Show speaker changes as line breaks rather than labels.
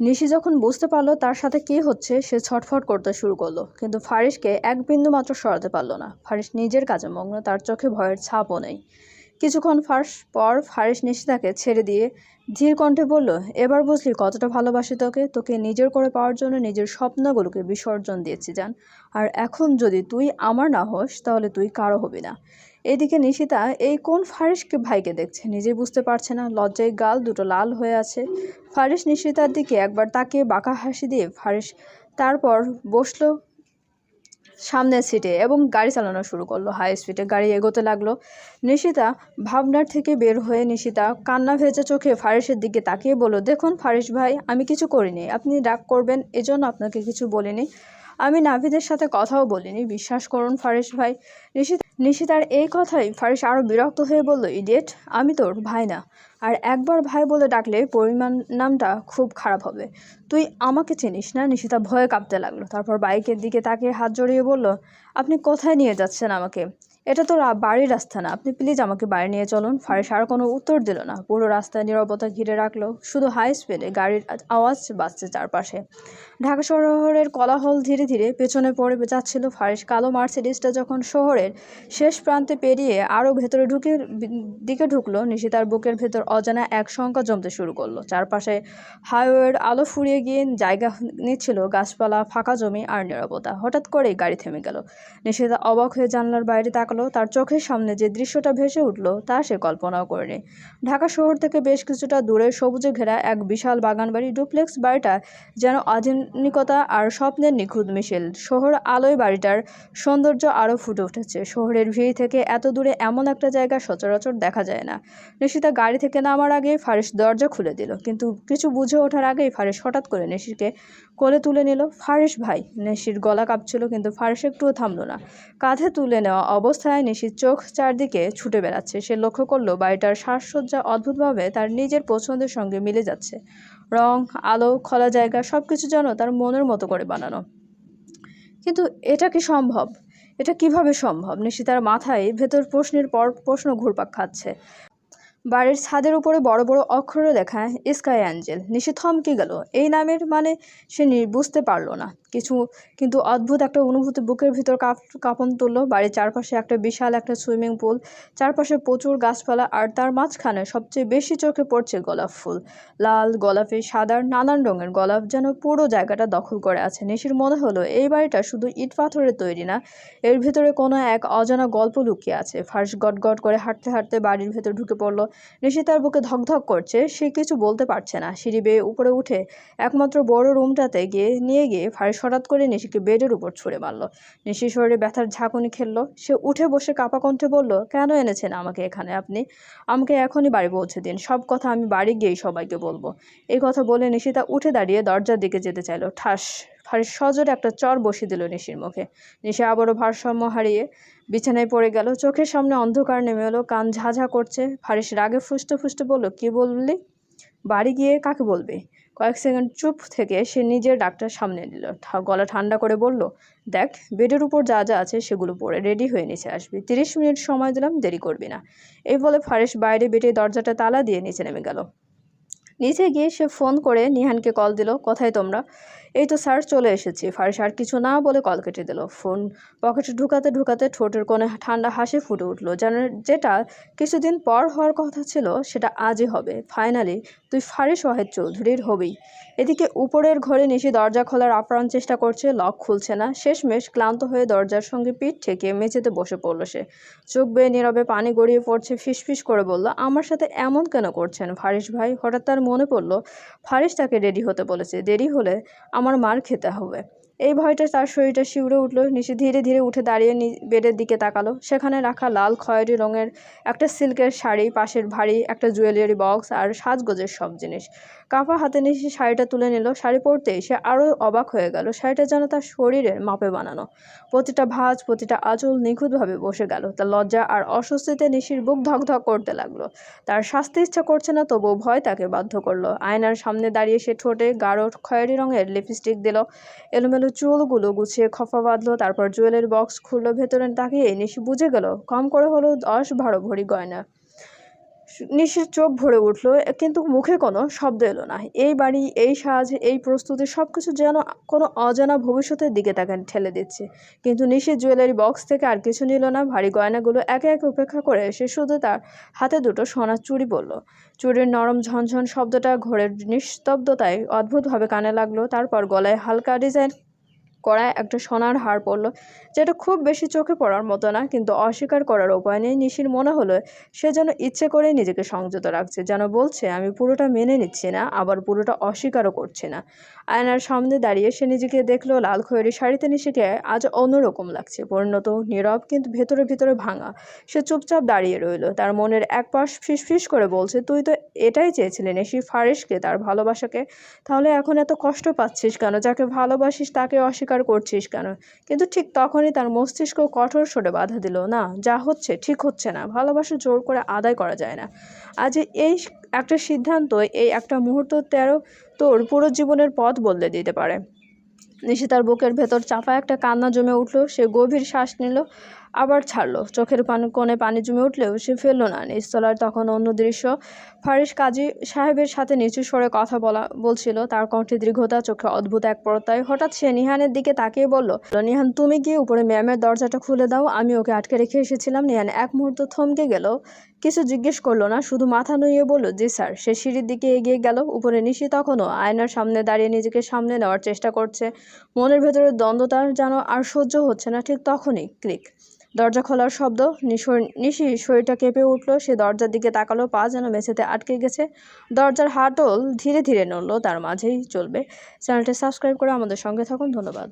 নিশি যখন বুঝতে পারল তার সাথে কী হচ্ছে, সে ছটফট করতে শুরু করল। কিন্তু ফারিসকে এক বিন্দু মাত্র সরাতে পারল না। ফারিস নিজের কাজে মগ্ন, তার চোখে ভয়ের ছাপও নেই। কিছুক্ষণ ফার্স পর ফারিশ ফারিস নিশিতাকে ছেড়ে দিয়ে ধীর কণ্ঠে বলল, এবার বুঝলি কতটা ভালোবাসি তোকে। তোকে নিজের করে পাওয়ার জন্য নিজের স্বপ্নগুলোকে বিসর্জন দিয়েছি জান। আর এখন যদি তুই আমার না হোস, তাহলে তুই কারও হবি না। এদিকে নিশিতা, এই কোন ফারিসকে ভাইকে দেখছে? নিজে বুঝতে পারছে না। লজ্জায় গাল দুটো লাল হয়ে আছে। ফারিস নিশিতার দিকে একবার তাকিয়ে বাঁকা হাসি দিয়ে ফারিস তারপর বসল সামনের সিটে এবং গাড়ি চালানো শুরু করল। হাই স্পিডে গাড়ি এগোতে লাগল। নিশিতা ভাবনার থেকে বের হয়ে নিশিতা কান্না ভেজা চোখে ফারিসের দিকে তাকিয়ে বলল, দেখুন ফারিস ভাই, আমি কিছু করিনি। আপনি রাগ করবেন, এজন্য আপনাকে কিছু বলিনি। আমি নাভিদের সাথে কথাও বলিনি। বিশ্বাস করুন ফারেশ ভাই। নিশি নিশিতার এই কথাই ফারিস আরও বিরক্ত হয়ে বলল, ইডিয়েট, আমি তোর ভাই না। আর একবার ভাই বলে ডাকলে পরিমাণ নামটা খুব খারাপ হবে। তুই আমাকে চিনিস না? নিশিতা ভয়ে কাঁপতে লাগল। তারপর বাইকের দিকে তাকে হাত জড়িয়ে বলল, আপনি কোথায় নিয়ে যাচ্ছেন আমাকে? এটা তো বাড়ির রাস্তা না। আপনি প্লিজ আমাকে বাড়ি নিয়ে চলুন। ফারিস আর কোনো উত্তর দিল না। পুরো রাস্তায় নিরবতা ঘিরে রাখল। শুধু হাই স্পিডে গাড়ির আওয়াজ বাজছে চারপাশে। ঢাকা শহরের কলাহল ধীরে ধীরে পেছনে পড়ে যাচ্ছিল ফারিস কালো মার্সিডিসটা যখন শহরের শেষ প্রান্তে পেরিয়ে আরও ভেতরে ঢুকে দিকে ঢুকলো নিশিতার বুকের ভেতর অজানা এক শঙ্কা জমতে শুরু করল। চারপাশে হাইওয়ের আলো ফুরিয়ে গিয়ে জায়গা নিচ্ছিল গাছপালা, ফাঁকা জমি আর নীরবতা। হঠাৎ করেই গাড়ি থেমে গেল। নিশিতা অবাক হয়ে জানলার বাইরে তাকালো, তার চোখের সামনে যে দৃশ্যটা ভেসে উঠল, তা সে কল্পনাও করেনি। ঢাকা শহর থেকে বেশ কিছুটা দূরে সবুজে ঘেরা এক বিশাল বাগান বাড়ি ডুপ্লেক্স বাড়িটা যেন আধুনিকতা আর স্বপ্নের নিখুঁত মিশেল। শহর আলোয় বাড়িটার সৌন্দর্য আরও ফুটে উঠেছে। শহরের ভিড় থেকে এত দূরে এমন একটা জায়গা সচরাচর দেখা যায় না। নিশিতা গাড়ি থেকে নামার আগে ফারিস দরজা খুলে দিল, কিন্তু কিছু বুঝে ওঠার আগেই ফারিস হঠাৎ করে নেশিকে কোলে তুলে নিল। ফারিস ভাই! নেশির গলা কাঁপছিল, কিন্তু ফারিস একটুও থামলো না। কাঁধে তুলে নেওয়া অবস্থায় নিশির চোখ চারদিকে ছুটে বেড়াচ্ছে। সে লক্ষ্য করল, বাড়িটার সাজসজ্জা অদ্ভুতভাবে তার নিজের পছন্দের সঙ্গে মিলে যাচ্ছে। রং, আলো, খোলা জায়গা সব কিছু যেন তার মনের মতো করে বানানো। কিন্তু এটা কি সম্ভব? এটা কীভাবে সম্ভব? নিশি তার মাথায় ভেতর প্রশ্নের পর প্রশ্ন ঘুরপাক খাচ্ছে। বাড়ির ছাদের উপরে বড় বড় অক্ষরে লেখা, স্কাই অ্যাঞ্জেল। নিশি থমকে গেল। এই নামের মানে সে বুঝতে পারল না। কিছু কিন্তু অদ্ভুত একটা অনুভূতি বুকের ভিতর কাপ, কাঁপন তুললো। বাড়ির চারপাশে একটা বিশাল একটা সুইমিং পুল, চারপাশে প্রচুর গাছপালা আর তার মাঝখানে সবচেয়ে বেশি চোখে পড়ছে গোলাপ ফুল। লাল, গোলাপি সাদার নানান রঙের গোলাপ যেন পুরো জায়গাটা দখল করে আছে। নিশির মনে হলো, এই বাড়িটা শুধু ইট পাথরের তৈরি না, এর ভিতরে কোনো এক অজানা গল্প লুকিয়ে আছে। ফার্স্ট গট গট করে হাঁটতে হাঁটতে বাড়ির ভেতর ঢুকে পড়ল। নিশি তার বুকে ধকধক করছে, সে কিছু বলতে পারছে না। সিঁড়ি বেয়ে উপরে উঠে একমাত্র বড় রুমটাতে গিয়ে, নিয়ে গিয়ে ফারিস হঠাৎ করে নিশিকে বেডের উপর ছুঁড়ে মারলো। নিশি শরীরে ব্যথার ঝাঁকুনি খেললো। সে উঠে বসে কাপা কণ্ঠে বলল, কেন এনেছেন আমাকে এখানে আপনি? আমাকে এখনই বাড়ি পৌঁছে দিন। সব কথা আমি বাড়ি গিয়েই সবাইকে বলব। এই কথা বলে নিশিতা উঠে দাঁড়িয়ে দরজার দিকে যেতে চাইলো। ঠাস ফারিস সজোরে একটা চর বসিয়ে দিল নিশির মুখে। নিশি আবারও ভারসাম্য হারিয়ে বিছানায় পড়ে গেল। চোখের সামনে অন্ধকার নেমে এলো, কান ঝাঝা করছে। ফারিস রাগে ফুসতে ফুসতে বলল, কি বললি? বাড়ি গিয়ে কাকে বলবে? কয়েক সেকেন্ড চুপ থেকে সে নিজের ডাক্তার সামনে নিল। গলা ঠান্ডা করে বলল, দেখ, বেডের উপর যা যা আছে সেগুলো পরে রেডি হয়ে নিচে আসবি। তিরিশ মিনিট সময় দিলাম, দেরি করবি না। এই বলে ফারেশ বাইরে বেটে দরজাটা তালা দিয়ে নিচে নেমে গেল। নিচে গিয়ে সে ফোন করে নিহানকে কল দিল, কোথায় তোমরা? এই তো স্যার চলে এসেছি। ফারিস আর কিছু না বলে কল কেটে দিল। ফোন পকেটে ঢুকাতে ঢুকাতে ঠোঁটের কোণে ঠান্ডা হাসি ফুটে উঠল। যেন যেটা কিছুদিন পর হওয়ার কথা ছিল, সেটা আজই হবে। ফাইনালি তুই ফারিস ওয়াহেদ চৌধুরীর হবেই এদিকে উপরের ঘরে নিশি দরজা খোলার আপ্রাণ চেষ্টা করছে, লক খুলছে না। শেষমেশ ক্লান্ত হয়ে দরজার সঙ্গে পিঠ ঠেকিয়ে মেঝেতে বসে পড়ল সে। চোখ বেয়ে নীরবে পানি গড়িয়ে পড়ছে, ফিসফিস করে বলল, আমার সাথে এমন কেন করছেন ফারিস ভাই? হঠাৎ তার মনে পড়ল ফারিস তাকে রেডি হতে বলেছে। দেরি হলে আমার মার খেতে হবে। এই ভয়টা তার শরীরটা শিউরে উঠল। নিশি ধীরে ধীরে উঠে দাঁড়িয়ে বেডের দিকে তাকালো। সেখানে রাখা লাল খয়েরি রঙের একটা সিল্কের শাড়ি, পাশের ভারী একটা জুয়েলারি বক্স আর সাজগোজের সব জিনিস। কাপা হাতে নিশি শাড়িটা তুলে নিল। শাড়ি পরতেই সে আরও অবাক হয়ে গেল। শাড়িটা যেন তার শরীরের মাপে বানানো। প্রতিটা ভাঁজ, প্রতিটা আঁচল নিখুঁতভাবে বসে গেল। তার লজ্জা আর অস্বস্তিতে নিশির বুক ধকধক করতে লাগল। তার শাস্তি ইচ্ছা করছে না, তবুও ভয় তাকে বাধ্য করল। আয়নার সামনে দাঁড়িয়ে সে ঠোঁটে গাঢ় খয়েরি রঙের লিপস্টিক দিল। এলোমেলো চুলগুলো গুছিয়ে খফা বাঁধলো, তারপর জুয়েলের বক্স খুললো ভেতরে তাকিয়ে নিশি বুঝে গেল, কম করে হলো দশ বারো ভরি গয়না। নিশির চোখ ভরে উঠল, কিন্তু মুখে কোনো শব্দ এলো না। এই বাড়ি, এই সাজ, এই প্রস্তুতি সব কিছু যেন কোনো অজানা ভবিষ্যতের দিকে তাকে ঠেলে দিচ্ছে। কিন্তু নিশির জুয়েলারি বক্স থেকে আর কিছু নিল না। ভারী গয়নাগুলো একে একে উপেক্ষা করে সে শুধু তার হাতে দুটো সোনার চুড়ি পরল চুড়ির নরম ঝনঝন শব্দটা ঘোরের নিস্তব্ধতায় অদ্ভুতভাবে কানে লাগল, তারপর গলায় হালকা ডিজাইন করা একটা সোনার হার পরল যেটা খুব বেশি চোখে পড়ার মতো না, কিন্তু অস্বীকার করার উপায় নেই। নিশির মনে হলো, সে যেন ইচ্ছে করেই নিজেকে সংযত রাখছে, যেন বলছে, আমি পুরোটা মেনে নিচ্ছি না, আবার পুরোটা অস্বীকারও করছি না। আয়নার সামনে দাঁড়িয়ে সে নিজেকে দেখল, লাল খয়েরি শাড়িতে নিশিকে আজ অন্যরকম লাগছে, পরিণত, নীরব, কিন্তু ভেতরে ভেতরে ভাঙা। সে চুপচাপ দাঁড়িয়ে রইল, তার মনের এক পাশ ফিসফিস করে বলছে, তুই তো এটাই চেয়েছিলি নিশি ফারিসকে তার ভালোবাসাকে। তাহলে এখন এত কষ্ট পাচ্ছিস কেন? যাকে ভালোবাসিস তাকে অস্বীকার করছিস কেন? কিন্তু ঠিক তখনই তার মস্তিষ্ক কঠোর সরে বাধা দিল, না, যা হচ্ছে, ঠিক হচ্ছে না। ভালোবাসা জোর করে আদায় করা যায় না। আজ এই একটা সিদ্ধান্ত, এই একটা মুহূর্ত তেরো তোর পুরো জীবনের পথ বদলে দিতে পারে। নিশিতার বুকের ভেতর চাপা একটা কান্না জমে উঠল, সে গভীর শ্বাস নিল আবার ছাড়লো। চোখের পান, কোণে পানি জমে উঠলেও সে ফেলল না। নিচতলার তখন অন্য দৃশ্য। ফারিস কাজী সাহেবের সাথে নিচু স্বরে কথা বলা, বলছিল, তার কণ্ঠে দীর্ঘতা, চোখে অদ্ভুত এক প্রত্যয় হঠাৎ সে নিহানের দিকে তাকিয়ে বলল, নিহান, তুমি গিয়ে উপরে ম্যামের দরজাটা খুলে দাও। আমি ওকে আটকে রেখে এসেছিলাম। নিহান এক মুহূর্ত থমকে গেল। কিছু জিজ্ঞেস করল না, শুধু মাথা নুইয়ে বলল, জি স্যার। সে সিঁড়ির দিকে এগিয়ে গেল। উপরে নিশি তখনও আয়নার সামনে দাঁড়িয়ে নিজেকে সামনে নেওয়ার চেষ্টা করছে। মনের ভেতরে দ্বন্দ্বতার যেন আর সহ্য হচ্ছে না ঠিক তখনই। ক্লিক দরজা খোলার শব্দ। নিশি শরীরটা কেঁপে উঠল। সে দরজার দিকে তাকালো, পা যেন মেঝেতে আটকে গেছে। দরজার হাটল ধীরে ধীরে নড়লো, তার মাঝেই চলবে। চ্যানেলটি সাবস্ক্রাইব করে আমাদের সঙ্গে থাকুন। ধন্যবাদ।